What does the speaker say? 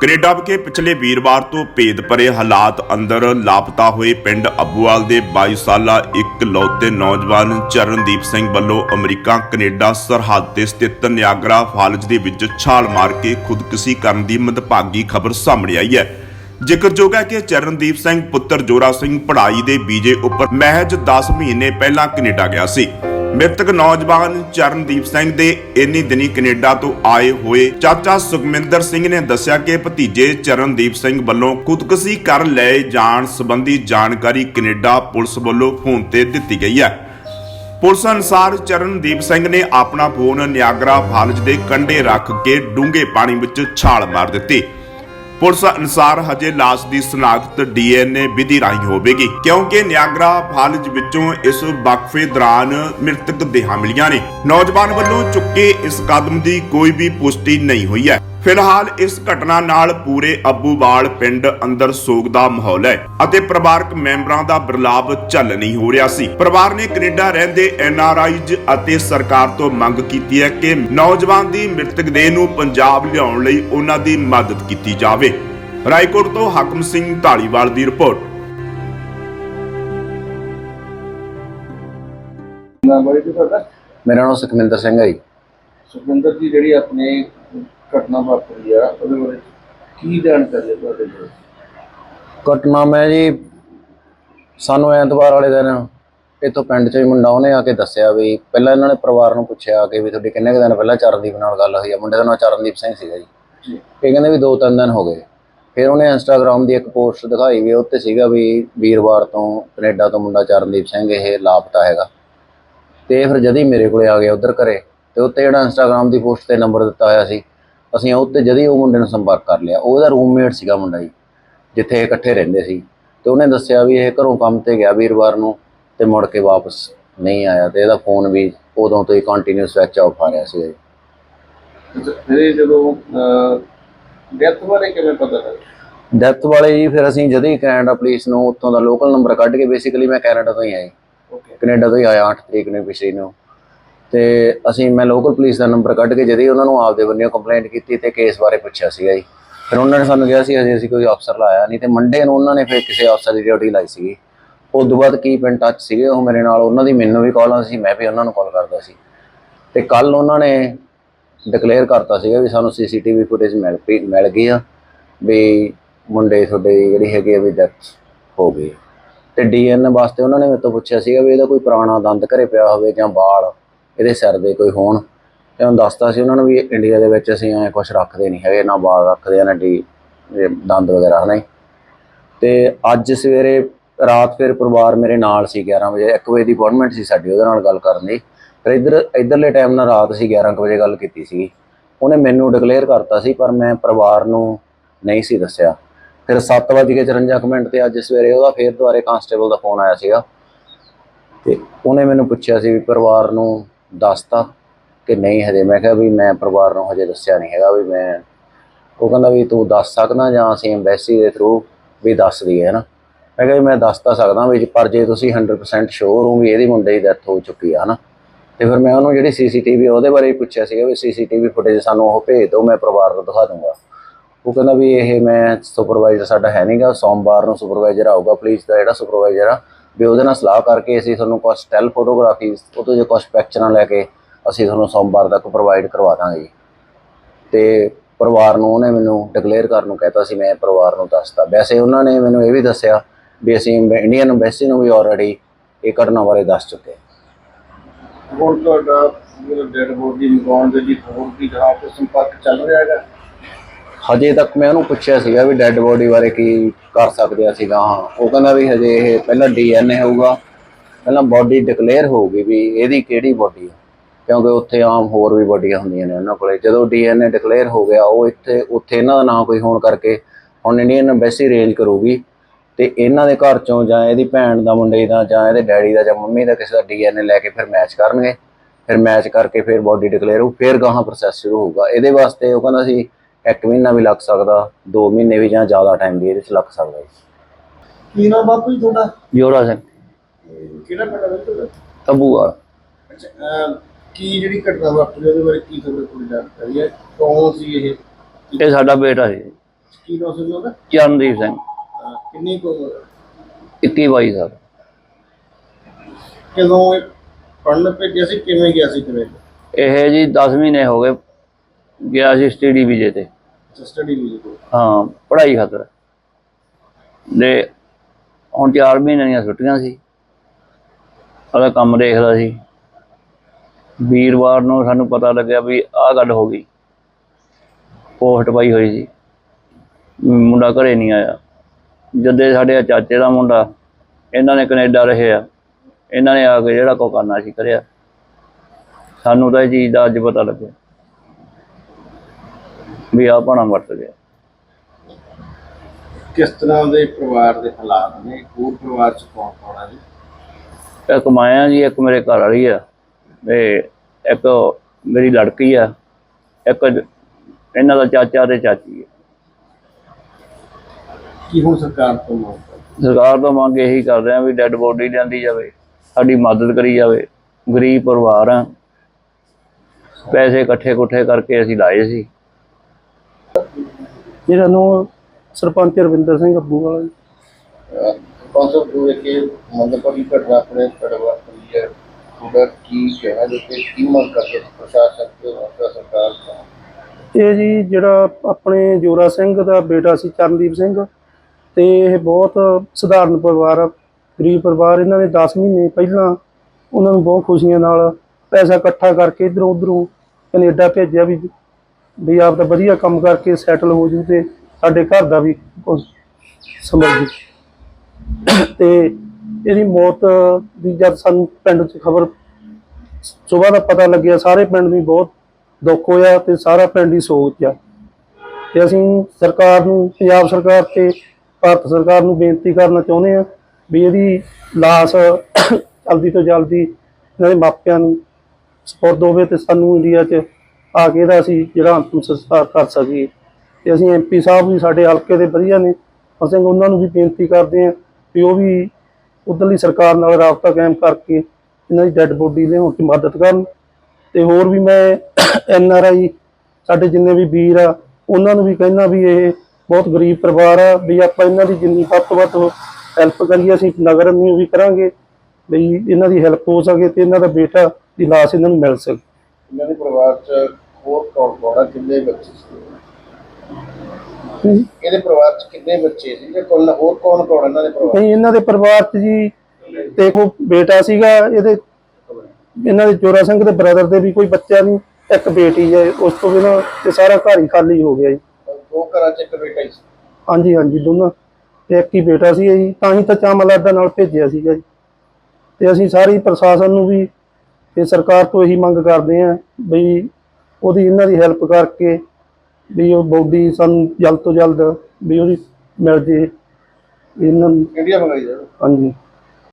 Canada ਵਿਖੇ ਪਿਛਲੇ ਵੀਰਵਾਰ ਤੋਂ ਭੇਦ ਭਰੇ ਹਾਲਾਤ ਅੰਦਰ ਲਾਪਤਾ ਹੋਏ ਪਿੰਡ ਅਬੂਵਾਲ ਦੇ 22 ਸਾਲਾ ਇੱਕ ਲੌਤੇ ਨੌਜਵਾਨ ਚਰਨਦੀਪ ਸਿੰਘ ਵੱਲੋਂ ਅਮਰੀਕਾ, ਕੈਨੇਡਾ ਸਰਹੱਦ ਤੇ ਸਥਿਤ ਨਿਆਗਰਾ ਫਾਲਜ ਦੇ ਵਿੱਚ ਛਾਲ ਮਾਰ ਕੇ ਖੁਦਕੁਸ਼ੀ ਕਰਨ ਦੀ ਮੰਦਭਾਗੀ ਖਬਰ ਸਾਹਮਣੇ ਆਈ ਹੈ। ਜ਼ਿਕਰਯੋਗ ਹੈ ਕਿ ਚਰਨਦੀਪ ਸਿੰਘ ਪੁੱਤਰ ਜੋਰਾ ਸਿੰਘ ਪੜ੍ਹਾਈ ਦੇ ਵੀਜ਼ੇ ਉੱਪਰ ਮਹਿਜ 10 ਮਹੀਨੇ ਪਹਿਲਾਂ ਕੈਨੇਡਾ ਗਿਆ ਸੀ। ਮ੍ਰਿਤਕ ਨੌਜਵਾਨ ਚਰਨਦੀਪ ਸਿੰਘ ਦੇ ਇੰਨੀ ਦਿਨੀ ਕੈਨੇਡਾ ਤੋਂ ਆਏ ਹੋਏ ਚਾਚਾ ਸੁਖਮਿੰਦਰ ਸਿੰਘ ਨੇ ਦੱਸਿਆ ਕਿ ਭਤੀਜੇ ਚਰਨਦੀਪ ਸਿੰਘ ਵੱਲੋਂ ਖੁਦਕੁਸ਼ੀ ਕਰ ਲਏ ਜਾਣ ਸੰਬੰਧੀ ਜਾਣਕਾਰੀ ਕੈਨੇਡਾ ਪੁਲਿਸ ਵੱਲੋਂ ਫੋਨ ਤੇ ਦਿੱਤੀ ਗਈ ਹੈ। ਪੁਲਿਸ ਅਨੁਸਾਰ ਚਰਨਦੀਪ ਸਿੰਘ ਨੇ ਆਪਣਾ ਫੋਨ ਨਿਆਗਰਾ ਫਾਲਜ ਦੇ ਕੰਢੇ ਰੱਖ ਕੇ ਡੂੰਘੇ ਪਾਣੀ ਵਿੱਚ ਛਾਲ ਮਾਰ ਦਿੱਤੀ। ਪੁਲਿਸ ਅਨੁਸਾਰ ਹਜੇ ਲਾਸ਼ ਦੀ ਸਨਾਖਤ ਡੀਐਨਏ ਵਿਧੀ ਰਾਹੀਂ ਹੋਵੇਗੀ, ਕਿਉਂਕਿ ਨਿਆਗਰਾ ਫਾਲਜ ਵਿੱਚੋਂ ਇਸ ਵਕਫੇ ਦੌਰਾਨ ਮ੍ਰਿਤਕ ਦੇਹਾਂ ਮਿਲੀਆਂ ਨੇ। ਨੌਜਵਾਨ ਵੱਲੋਂ ਚੁੱਕੇ ਇਸ ਕਦਮ ਦੀ ਕੋਈ ਵੀ ਪੁਸ਼ਟੀ ਨਹੀਂ ਹੋਈ ਹੈ। ਫਿਲਹਾਲ ਇਸ ਘਟਨਾ ਨਾਲ ਪੂਰੇ ਅੱਬੂਵਾਲ ਪਿੰਡ ਅੰਦਰ ਸੋਗ ਦਾ ਮਾਹੌਲ ਹੈ ਅਤੇ ਪਰਿਵਾਰਕ ਮੈਂਬਰਾਂ ਦਾ ਬਿਰਲਾਪ ਝੱਲ ਨਹੀਂ ਹੋ ਰਿਹਾ ਸੀ। ਪਰਿਵਾਰ ਨੇ ਕੈਨੇਡਾ ਰਹਿੰਦੇ ਐਨਆਰਆਈਜ਼ ਅਤੇ ਸਰਕਾਰ ਤੋਂ ਮੰਗ ਕੀਤੀ ਹੈ ਕਿ ਨੌਜਵਾਨ ਦੀ ਮ੍ਰਿਤਕ ਦੇਹ ਨੂੰ ਪੰਜਾਬ ਲਿਆਉਣ ਲਈ ਉਹਨਾਂ ਦੀ ਮਦਦ ਕੀਤੀ ਜਾਵੇ। ਰਾਏਕੋਟ ਤੋਂ ਹਾਕਮ ਸਿੰਘ ਢਾਲੀਵਾਲ ਦੀ ਰਿਪੋਰਟ। ਮੇਰਾ ਨਾਮ ਸੁਖਮਿੰਦਰ ਸਿੰਘ ਹੈ ਜੀ। ਸੁਖਿੰਦਰ ਜੀ ਜਿਹੜੀ ਆਪਣੀ ਘਟਨਾ ਵਾਪਰੀ ਆ ਉਹਦੇ ਬਾਰੇ ਕੀ ਜਾਣਕਾਰੀ ਹੈ ਤੁਹਾਡੇ ਕੋਲ? ਘਟਨਾ ਮੈਂ ਜੀ ਸਾਨੂੰ ਐਤਵਾਰ ਵਾਲੇ ਦਿਨ ਇੱਥੋਂ ਪਿੰਡ ਚੋਂ ਹੀ ਮੁੰਡਾ ਉਹਨੇ ਆ ਕੇ ਦੱਸਿਆ ਵੀ ਪਹਿਲਾਂ ਇਹਨਾਂ ਨੇ ਪਰਿਵਾਰ ਨੂੰ ਪੁੱਛਿਆ ਕਿ ਵੀ ਤੁਹਾਡੀ ਕਿੰਨੇ ਕੁ ਦਿਨ ਪਹਿਲਾਂ ਚਰਨਦੀਪ ਨਾਲ ਗੱਲ ਹੋਈ ਆ? ਮੁੰਡੇ ਦਾ ਨਾਮ ਚਰਨਦੀਪ ਸਿੰਘ ਸੀਗਾ ਜੀ। ਇਹ ਕਹਿੰਦੇ ਵੀ ਦੋ ਤਿੰਨ ਦਿਨ ਹੋ ਗਏ। ਫਿਰ ਉਹਨੇ ਇੰਸਟਾਗ੍ਰam ਦੀ ਇੱਕ ਪੋਸਟ ਦਿਖਾਈ ਵੀ ਉੱਤੇ ਸੀਗਾ ਵੀ ਵੀਰਵਾਰ ਤੋਂ ਕੈਨੇਡਾ ਤੋਂ ਮੁੰਡਾ ਚਰਨਦੀਪ ਸਿੰਘ ਇਹ ਲਾਪਤਾ ਹੈਗਾ। ਤੇ ਫਿਰ ਜਦ ਹੀ ਮੇਰੇ ਕੋਲੇ ਆ ਗਿਆ ਉਧਰ ਘਰੇ। ਤੇ ਉੱਤੇ ਜਿਹੜਾ ਇੰਸਟਾਗ੍ਰam ਦੀ ਪੋਸਟ ਤੇ ਨੰਬਰ ਦਿੱਤਾ ਹੋਇਆ ਸੀ ਅਸੀਂ ਉੱਤੇ ਜਦ ਹੀ ਉਹ ਮੁੰਡੇ ਨੂੰ ਸੰਪਰਕ ਕਰ ਲਿਆ। ਉਹਦਾ ਰੂਮਮੇਟ ਸੀਗਾ ਮੁੰਡਾ ਜੀ ਜਿੱਥੇ ਇਕੱਠੇ ਰਹਿੰਦੇ ਸੀ। ਤੇ ਉਹਨੇ ਦੱਸਿਆ ਵੀ ਇਹ ਘਰੋਂ ਕੰਮ ਤੇ ਗਿਆ ਵੀਰਵਾਰ ਨੂੰ ਤੇ ਮੁੜ ਕੇ ਵਾਪਸ ਨਹੀਂ ਆਇਆ ਤੇ ਇਹਦਾ ਫੋਨ ਵੀ ਉਦੋਂ ਤੋਂ ਹੀ ਕੰਟੀਨਿਊ ਸਵਿਚ ਆਫ ਆ ਰਿਹਾ ਸੀ ਜੀ। ਇਹ ਜਦੋਂ ਡੈਥ ਬਾਰੇ ਕਿਵੇਂ ਪਤਾ ਲੱਗਾ ਡੈਥ ਵਾਲੇ ਜੀ ਫਿਰ ਅਸੀਂ ਜਦ ਹੀ ਕੈਨੇਡਾ ਪੁਲਿਸ ਨੂੰ ਉੱਥੋਂ ਦਾ ਲੋਕਲ ਨੰਬਰ ਕੱਢ ਕੇ ਬੇਸਿਕਲੀ ਮੈਂ ਕੈਨੇਡਾ ਤੋਂ ਹੀ ਓਕੇ ਕੈਨੇਡਾ ਤੋਂ ਹੀ ਆਇਆ 8 ਤਰੀਕ ਨੂੰ ਪਿਛਲੀ ਨੂੰ। ਤੇ ਅਸੀਂ, ਮੈਂ ਲੋਕਲ ਪੁਲਿਸ ਦਾ ਨੰਬਰ ਕੱਢ ਕੇ ਜਦ ਉਹਨਾਂ ਨੂੰ ਆਪਦੇ ਬੰਨਿਓ ਕੰਪਲੇਂਟ ਕੀਤੀ ਤੇ ਕੇਸ ਬਾਰੇ ਪੁੱਛਿਆ ਸੀਗਾ ਜੀ। ਫਿਰ ਉਹਨਾਂ ਨੇ ਸਾਨੂੰ ਕਿਹਾ ਸੀ, ਅਜੇ ਅਸੀਂ ਕੋਈ ਅਫਸਰ ਲਾਇਆ ਨਹੀਂ ਤੇ ਮੰਡੇ ਨੂੰ ਉਹਨਾਂ ਨੇ ਫਿਰ ਕਿਸੇ ਅਫਸਰ ਦੀ ਡਿਊਟੀ ਲਾਈ ਸੀਗੀ। ਉਸ ਤੋਂ ਬਾਅਦ ਕੀ ਪਿੰਡ ਟੱਚ ਸੀਗੇ, ਉਹ ਮੇਰੇ ਨਾਲ, ਉਹਨਾਂ ਦੀ ਮੈਨੂੰ ਵੀ ਕਾਲ ਆਉਂਦੀ ਸੀ, ਮੈਂ ਵੀ ਉਹਨਾਂ ਨੂੰ ਕਾਲ ਕਰਦਾ ਸੀ। ਤੇ ਕੱਲ ਉਹਨਾਂ ਨੇ ਡਿਕਲੇਅਰ ਕਰਤਾ ਸੀਗਾ ਵੀ ਸਾਨੂੰ ਸੀਸੀਟੀਵੀ ਫੁਟੇਜ ਮਿਲ ਪਈ, ਮਿਲ ਗਈ ਆ, ਵੀ ਮੁੰਡੇ ਤੁਹਾਡੇ ਜਿਹੜੀ ਹੈਗੀ ਆ ਵੀ ਡੈਥ ਹੋ ਗਈ ਤੇ ਡੀਐਨ ਵਾਸਤੇ ਉਹਨਾਂ ਨੇ ਮੇਰੇ ਤੋਂ ਪੁੱਛਿਆ ਸੀਗਾ ਵੀ ਇਹਦਾ ਕੋਈ ਪੁਰਾਣਾ ਦੰਦ ਘਰੇ ਪਿਆ ਹੋਵੇ ਜਾਂ ਵਾਲ ਇਹਦੇ ਸਿਰ ਦੇ ਕੋਈ ਹੋਣ। ਤੇ ਉਹਨੂੰ ਦੱਸਦਾ ਸੀ ਉਹਨਾਂ ਨੂੰ ਵੀ ਇੰਡੀਆ ਦੇ ਵਿੱਚ ਅਸੀਂ ਐ ਕੁਝ ਰੱਖਦੇ ਨਹੀਂ ਹੈਗੇ, ਨਾ ਵਾਲ ਰੱਖਦੇ ਆ ਨਾ ਡੀ ਦੰਦ ਵਗੈਰਾ, ਹਨਾ ਜੀ। ਤੇ ਅੱਜ ਸਵੇਰੇ, ਰਾਤ ਫਿਰ ਪਰਿਵਾਰ ਮੇਰੇ ਨਾਲ ਸੀ 11 ਵਜੇ 1 ਵਜੇ ਦੀ ਅਪਾਇੰਟਮੈਂਟ ਸੀ ਸਾਡੀ, ਉਹਦੇ ਨਾਲ ਗੱਲ ਕਰਨ ਦੀ। ਫਿਰ ਇੱਧਰ, ਇੱਧਰਲੇ ਟਾਈਮ ਨਾਲ ਰਾਤ ਸੀ 11 ਕੁ ਵਜੇ ਗੱਲ ਕੀਤੀ ਸੀਗੀ। ਉਹਨੇ ਮੈਨੂੰ ਡਿਕਲੇਅਰ ਕਰਤਾ ਸੀ, ਪਰ ਮੈਂ ਪਰਿਵਾਰ ਨੂੰ ਨਹੀਂ ਸੀ ਦੱਸਿਆ। ਫਿਰ 7:54 ਮਿੰਟ ਤੇ ਅੱਜ ਸਵੇਰੇ ਉਹਦਾ ਫੇਰ ਦੁਬਾਰੇ ਕਾਂਸਟੇਬਲ ਦਾ ਫੋਨ ਆਇਆ ਸੀਗਾ। ਤੇ ਉਹਨੇ ਮੈਨੂੰ ਪੁੱਛਿਆ ਸੀ ਵੀ ਪਰਿਵਾਰ ਨੂੰ ਦੱਸਤਾ ਕਿ ਨਹੀਂ ਹਜੇ। ਮੈਂ ਕਿਹਾ ਵੀ ਮੈਂ ਪਰਿਵਾਰ ਨੂੰ ਹਜੇ ਦੱਸਿਆ ਨਹੀਂ ਹੈਗਾ ਵੀ ਮੈਂ, ਉਹ ਕਹਿੰਦਾ ਵੀ ਤੂੰ ਦੱਸ ਸਕਦਾ ਜਾਂ ਅਸੀਂ ਐਮਬੈਸੀ ਦੇ ਥਰੂ ਵੀ ਦੱਸ ਦਈਏ ਹੈ ਨਾ ਮੈਂ ਕਿਹਾ ਵੀ ਮੈਂ ਦੱਸ ਤਾਂ ਸਕਦਾ ਵੀ ਪਰ ਜੇ ਤੁਸੀਂ 100% ਸ਼ੋਰ ਹੋ ਵੀ ਇਹਦੀ ਮੁੰਡੇ ਦੀ ਡੈਥ ਹੋ ਚੁੱਕੀ ਆ ਨਾ ਤੇ ਫਿਰ ਮੈਂ ਉਹਨੂੰ ਜਿਹੜੀ ਸੀਸੀਟੀਵੀ ਉਹਦੇ ਬਾਰੇ ਪੁੱਛਿਆ ਸੀਗਾ ਵੀ ਸੀਸੀਟੀਵੀ ਫੁਟੇਜ ਸਾਨੂੰ ਉਹ ਭੇਜ ਦਿਓ, ਮੈਂ ਪਰਿਵਾਰ ਨੂੰ ਦਿਖਾ ਦੂੰਗਾ। ਉਹ ਕਹਿੰਦਾ ਵੀ ਇਹ ਮੈਂ ਸੁਪਰਵਾਈਜ਼ਰ ਸਾਡਾ ਹੈ ਨਹੀਂਗਾ ਸੋਮਵਾਰ ਨੂੰ ਸੁਪਰਵਾਈਜ਼ਰ ਆਊਗਾ ਪੁਲਿਸ ਦਾ ਜਿਹੜਾ ਸੁਪਰਵਾਈਜ਼ਰ ਆ ਵੀ ਉਹਦੇ ਨਾਲ ਸਲਾਹ ਕਰਕੇ ਅਸੀਂ ਤੁਹਾਨੂੰ ਕੁਝ ਸਟੈਲ ਫੋਟੋਗ੍ਰਾਫੀ ਉਹ ਜੇ ਕੁਝ ਪਿਕਚਰਾਂ ਲੈ ਕੇ ਅਸੀਂ ਤੁਹਾਨੂੰ ਸੋਮਵਾਰ ਤੱਕ ਪ੍ਰੋਵਾਈਡ ਕਰਵਾ ਦਾਂਗੇ ਜੀ। ਤੇ ਪਰਿਵਾਰ ਨੂੰ ਉਹਨੇ ਮੈਨੂੰ ਡਿਕਲੇਅਰ ਕਰਨ ਨੂੰ ਕਹਿਤਾ ਸੀ, ਮੈਂ ਪਰਿਵਾਰ ਨੂੰ ਦੱਸਤਾ। ਵੈਸੇ ਉਹਨਾਂ ਨੇ ਮੈਨੂੰ ਇਹ ਵੀ ਦੱਸਿਆ ਵੀ ਅਸੀਂ ਇੰਡੀਅਨ ਐਮਬੈਸੀ ਨੂੰ ਵੀ ਆਲਰੇਡੀ ਇਹ ਘਟਨਾ ਬਾਰੇ ਦੱਸ ਚੁੱਕੇ ਹੁਣ ਤੁਹਾਡਾ ਜਿਹੜਾ ਡੈਡ ਬੋਡੀ ਮੰਗਾਉਣ ਦੇ ਲਈ ਹੋਰ ਕੀ ਜਗ੍ਹਾ ਤੇ ਸੰਪਰਕ ਚੱਲ ਰਿਹਾ ਹੈਗਾ। ਹਜੇ ਤੱਕ ਮੈਂ ਉਹਨੂੰ ਪੁੱਛਿਆ ਸੀਗਾ ਵੀ ਡੈੱਡ ਬੋਡੀ ਬਾਰੇ ਕੀ ਕਰ ਸਕਦੇ ਆ ਸੀਗਾ ਉਹ ਕਹਿੰਦਾ ਵੀ ਹਜੇ ਇਹ ਪਹਿਲਾਂ ਡੀਐਨਏ ਹੋਊਗਾ, ਪਹਿਲਾਂ ਬੋਡੀ ਡਿਕਲੇਅਰ ਹੋਊਗੀ ਵੀ ਇਹਦੀ ਕਿਹੜੀ ਬੋਡੀ ਹੈ ਕਿਉਂਕਿ ਉੱਥੇ ਆਮ ਹੋਰ ਵੀ ਬੋਡੀਆਂ ਹੁੰਦੀਆਂ ਨੇ ਉਹਨਾਂ ਕੋਲੇ। ਜਦੋਂ ਡੀਐਨਏ ਡਿਕਲੇਅਰ ਹੋ ਗਿਆ, ਉਹ ਇੱਥੇ, ਉੱਥੇ ਇਹਨਾਂ ਦਾ ਨਾਂ ਕੋਈ ਹੋਣ ਕਰਕੇ ਹੁਣ ਇੰਡੀਅਨ ਐਮਬੈਸੀ ਰੇਂਜ ਕਰੂਗੀ ਤੇ ਇਹਨਾਂ ਦੇ ਘਰ ਚੋਂ ਜਾਂ ਇਹਦੀ ਭੈਣ ਦਾ, ਮੁੰਡੇ ਦਾ ਜਾਂ ਇਹਦੇ ਡੈਡੀ ਦਾ ਜਾਂ ਮੰਮੀ ਦਾ ਕਿਸੇ ਦਾ ਡੀਐਨਏ ਲੈ ਕੇ ਫਿਰ ਮੈਚ ਕਰਨਗੇ। ਫਿਰ ਮੈਚ ਕਰਕੇ ਫਿਰ ਬੋਡੀ ਡਿਕਲੇਅਰ ਹੋ ਫਿਰ ਗਾਹਾਂ ਪ੍ਰੋਸੈਸ ਸ਼ੁਰੂ ਹੋਊਗਾ। ਇਹਦੇ ਵਾਸਤੇ ਉਹ ਕਹਿੰਦਾ ਸੀ ਇੱਕ ਮਹੀਨਾ ਵੀ ਲੱਗ ਸਕਦਾ 2 ਮਹੀਨੇ ਵੀ ਜਾਂ ਜ਼ਿਆਦਾ ਟਾਈਮ ਵੀ ਇਹਦੇ ਚ ਲੱਗ ਸਕਦਾ ਜੀ। ਕੀ ਨਾਮ ਬਾਪੂ ਜੀ ਤੁਹਾਡਾ? ਜੋਰਾ ਸਿੰਘ। ਕਿਹੜਾ ਪਿੰਡ ਹੈ ਤੁਹਾਡਾ? ਤਬੂ ਆ। ਅੱਛਾ ਅਹ, ਕੀ ਜਿਹੜੀ ਘਟਨਾ ਵਾਪਰੀ ਉਹਦੇ ਬਾਰੇ ਕੀ ਕੋਲ ਜਾਣਕਾਰੀ ਹੈ? ਕੌਣ ਸੀ ਇਹ? ਇਹ ਸਾਡਾ ਬੇਟਾ ਸੀ। ਕੀ ਨਾਮ ਸੀ ਉਹਨਾਂ ਦਾ ਚਰਨਦੀਪ ਸਿੰਘ। ਕਿੰਨੀ ਕੁ ਉਮਰ ਹੈ? 21 22 ਸਾਲ। ਕਦੋਂ ਇਹ ਪੜ੍ਹਨ ਭੇਜਿਆ ਸੀ? ਕਿਵੇਂ ਗਿਆ ਸੀ ਕੈਨੇਡਾ ਇਹ ਜੀ 10 ਮਹੀਨੇ ਹੋ ਗਏ ਗਿਆ ਸੀ ਸਟੱਡੀ ਵੀਜ਼ੇ ਤੇ। ਸਟੱਡੀ ਵੀਜ਼ੇ ਤੋਂ। ਹਾਂ ਪੜ੍ਹਾਈ ਖਾਤਰ। ਦੇ ਹੁਣ 4 ਮਹੀਨੇ ਦੀਆਂ ਛੁੱਟੀਆਂ ਸੀ। ਉਹਦਾ ਕੰਮ ਦੇਖਦਾ ਸੀ। ਵੀਰਵਾਰ ਨੂੰ ਸਾਨੂੰ ਪਤਾ ਲੱਗਿਆ ਵੀ ਆਹ ਗੱਲ ਹੋ ਗਈ। ਪੋਸਟ ਪਾਈ ਹੋਈ ਸੀ। ਮੁੰਡਾ ਘਰੇ ਨਹੀਂ ਆਇਆ। ਜਦੇ ਸਾਡੇ ਚਾਚੇ ਦਾ ਮੁੰਡਾ ਇਹਨਾਂ ਨੇ ਕੈਨੇਡਾ ਰਹਿਆ ਇਹਨਾਂ ਨੇ ਆ ਕੇ ਜਿਹੜਾ ਕੋ ਕਰਨਾ ਸੀ ਕਰਿਆ। ਸਾਨੂੰ ਤਾਂ ਇਹ ਚੀਜ਼ ਦਾ ਅੱਜ ਪਤਾ ਲੱਗਿਆ। ਵੀ ਆਹ ਭਾਣਾ ਵਰਤ ਗਿਆ। ਕਿਸ ਤਰ੍ਹਾਂ ਦੇ ਪਰਿਵਾਰ ਦੇ ਹਾਲਾਤ ਨੇ? ਹੋਰ ਪਰਿਵਾਰ ਚ ਕੌਣ ਕੌਣ ਹੈ ਜੀ? ਇੱਕ ਮਾਇਆ ਜੀ ਇੱਕ ਮੇਰੇ ਘਰ ਵਾਲੀ ਆ ਤੇ ਇੱਕ ਮੇਰੀ ਲੜਕੀ ਆ ਇੱਕ ਇਹਨਾਂ ਦਾ ਚਾਚਾ ਤੇ ਚਾਚੀ ਆ। ਕੀ ਹੁਣ ਸਰਕਾਰ ਤੋਂ ਮੰਗ ਸਰਕਾਰ ਤੋਂ ਮੰਗ ਇਹੀ ਕਰ ਰਹੇ ਆ ਵੀ ਡੈੱਡ ਬੋਡੀ ਲਿਆਂਦੀ ਜਾਵੇ ਸਾਡੀ ਮਦਦ ਕਰੀ ਜਾਵੇ ਗਰੀਬ ਪਰਿਵਾਰ ਆ। ਪੈਸੇ ਇਕੱਠੇ ਕੁੱਠੇ ਕਰਕੇ ਅਸੀਂ ਲਾਏ ਸੀ। ਮੇਰਾ ਨਾਮ ਸਰਪੰਚ ਰਵਿੰਦਰ ਸਿੰਘ ਅੱਬੂ ਵਾਲਾ ਜੀ। ਸਪਾਂਸਰ ਦੂਰੇ ਕੇ ਮੰਦਪਰੀ ਘਟਨਾ ਆਪਣੇ ਪਰਿਵਾਰ ਦੀ ਹੈ? ਉਹਦਾ ਕੀ ਕਹਿਣਾ ਜੋ ਕਿ ਕੀ ਮੰਗ ਕਰਦੇ ਹੋ? ਪ੍ਰਸ਼ਾਸਨ ਤੇ ਹੋਰ ਸਰਕਾਰ ਤੋਂ? ਇਹ ਜੀ ਜਿਹੜਾ ਆਪਣੇ ਜੋਰਾ ਸਿੰਘ ਦਾ ਬੇਟਾ ਸੀ ਚਰਨਦੀਪ ਸਿੰਘ ਤੇ ਇਹ ਬਹੁਤ ਸਧਾਰਨ ਪਰਿਵਾਰ ਆ। ਗਰੀਬ ਪਰਿਵਾਰ ਇਹਨਾਂ ਨੇ 10 ਮਹੀਨੇ ਪਹਿਲਾਂ ਉਹਨਾਂ ਨੂੰ ਬਹੁਤ ਖੁਸ਼ੀਆਂ ਨਾਲ ਪੈਸਾ ਇਕੱਠਾ ਕਰਕੇ ਇਧਰੋਂ ਉਧਰੋਂ ਕੈਨੇਡਾ ਭੇਜਿਆ ਵੀ ਵੀ ਆਪ ਦਾ ਵਧੀਆ ਕੰਮ ਕਰਕੇ ਸੈਟਲ ਹੋ ਜੂ ਤੇ ਸਾਡੇ ਘਰ ਦਾ ਵੀ ਕੁਛ ਸੰਭਲ ਜੂ। ਤੇ ਇਹਦੀ ਮੌਤ ਦੀ ਜਦ ਸਾਨੂੰ ਪਿੰਡ 'ਚ ਖਬਰ ਸਵੇਰ ਦਾ ਪਤਾ ਲੱਗਿਆ, ਸਾਰੇ ਪਿੰਡ ਨੂੰ ਬਹੁਤ ਦੁੱਖ ਹੋਇਆ ਤੇ ਸਾਰਾ ਪਿੰਡ ਹੀ ਸੋਚ 'ਚ ਆ ਤੇ ਅਸੀਂ ਸਰਕਾਰ ਨੂੰ, ਪੰਜਾਬ ਸਰਕਾਰ ਤੇ ਭਾਰਤ ਸਰਕਾਰ ਨੂੰ ਬੇਨਤੀ ਕਰਨਾ ਚਾਹੁੰਦੇ ਆ ਵੀ ਇਹਦੀ ਲਾਸ਼ ਜਲਦੀ ਤੋਂ ਜਲਦੀ ਇਹਨਾਂ ਦੇ ਮਾਪਿਆਂ ਨੂੰ ਸਪੁਰਦ ਹੋਵੇ ਤੇ ਸਾਨੂੰ ਇੰਡੀਆ 'ਚ ਆ ਕੇ ਇਹਦਾ ਅਸੀਂ ਜਿਹੜਾ ਅੰਤਮ ਸੰਸਕਾਰ ਕਰ ਸਕੀਏ। ਤੇ ਅਸੀਂ ਐਮਪੀ ਸਾਹਿਬ ਵੀ ਸਾਡੇ ਹਲਕੇ ਦੇ ਵਧੀਆ ਨੇ। ਅਸੀਂ ਉਹਨਾਂ ਨੂੰ ਵੀ ਬੇਨਤੀ ਕਰਦੇ ਆ ਵੀ ਉਹ ਵੀ ਉਧਰਲੀ ਸਰਕਾਰ ਨਾਲ ਰਾਬਤਾ ਕਾਇਮ ਕਰਕੇ ਇਹਨਾਂ ਦੀ ਡੈੱਡ ਬੋਡੀ ਲਿਆਉਣ 'ਚ ਮਦਦ ਕਰਨ। ਤੇ ਹੋਰ ਵੀ ਮੈਂ ਐਨ ਆਰ ਆਈ, ਸਾਡੇ ਜਿੰਨੇ ਵੀ ਵੀਰ ਆ, ਉਹਨਾਂ ਨੂੰ ਵੀ ਕਹਿਣਾ ਵੀ ਇਹ ਬਹੁਤ ਗਰੀਬ ਪਰਿਵਾਰ ਆ, ਵੀ ਆਪਾਂ ਇਹਨਾਂ ਦੀ ਜਿੰਨੀ ਵੱਧ ਤੋਂ ਵੱਧ ਹੈਲਪ ਕਰੀਏ, ਅਸੀਂ ਨਗਰ ਨੂੰ ਵੀ ਕਰਾਂਗੇ, ਵੀ ਇਹਨਾਂ ਦੀ ਹੈਲਪ ਹੋ ਸਕੇ ਤੇ ਇਹਨਾਂ ਦਾ ਬੇਟਾ ਦੀ ਲਾਸ਼ ਇਹਨਾਂ ਨੂੰ ਮਿਲ ਸਕੇ। ਇਹਨਾਂ ਦੇ ਪਰਿਵਾਰ ਚ ਹੋਰ ਕੌਣ ਕੌਣ ਆ? ਕਿੰਨੇ ਬੱਚੇ ਸੀ? ਇਹਦੇ ਪਰਿਵਾਰ ਚ ਕਿੰਨੇ ਬੱਚੇ ਸੀ? ਤੇ ਕੋਲ ਹੋਰ ਕੌਣ ਕੌਣ ਇਹਨਾਂ ਦੇ ਪਰਿਵਾਰ ਨਹੀਂ ਇਹਨਾਂ ਦੇ ਪਰਿਵਾਰ 'ਚ ਜੀ ਦੇਖੋ ਬੇਟਾ ਸੀਗਾ ਇਹਦੇ ਇਹਨਾਂ ਦੇ ਜੋਰਾ ਸਿੰਘ ਦੇ ਬ੍ਰਦਰ ਦੇ ਵੀ ਕੋਈ ਬੱਚਾ ਨਹੀਂ ਇੱਕ ਬੇਟੀ ਹੈ। ਉਸ ਤੋਂ ਬਿਨਾਂ ਤੇ ਸਾਰਾ ਘਰ ਹੀ ਖਾਲੀ ਹੋ ਗਿਆ ਜੀ। ਦੋ ਘਰਾਂ ਚ ਇੱਕ ਬੇਟਾ ਹੀ ਸੀ। ਹਾਂਜੀ ਹਾਂਜੀ ਦੋਨਾਂ ਤੇ ਇੱਕ ਹੀ ਬੇਟਾ ਸੀ ਜੀ। ਤਾਂ ਹੀ ਤਾਂ ਚਾਮਲਾਡਾ ਨਾਲ ਭੇਜਿਆ ਸੀਗਾ ਜੀ। ਤੇ ਅਸੀਂ ਸਾਰੀ ਪ੍ਰਸ਼ਾਸਨ ਨੂੰ ਵੀ ਤੇ ਸਰਕਾਰ ਤੋਂ ਇਹੀ ਮੰਗ ਕਰਦੇ ਆਂ ਬਈ ਉਹਦੀ ਇਹਨਾਂ ਦੀ ਹੈਲਪ ਕਰਕੇ ਵੀ ਉਹ ਬੋਡੀ ਸਾਨੂੰ ਜਲਦ ਤੋਂ ਜਲਦ ਵੀ ਉਹਦੀ ਮਿਲ ਜੇ। ਇਹਨਾਂ ਨੂੰ ਇੰਡੀਆ ਮੰਗਾਈ ਜਾਵੇ। ਹਾਂਜੀ।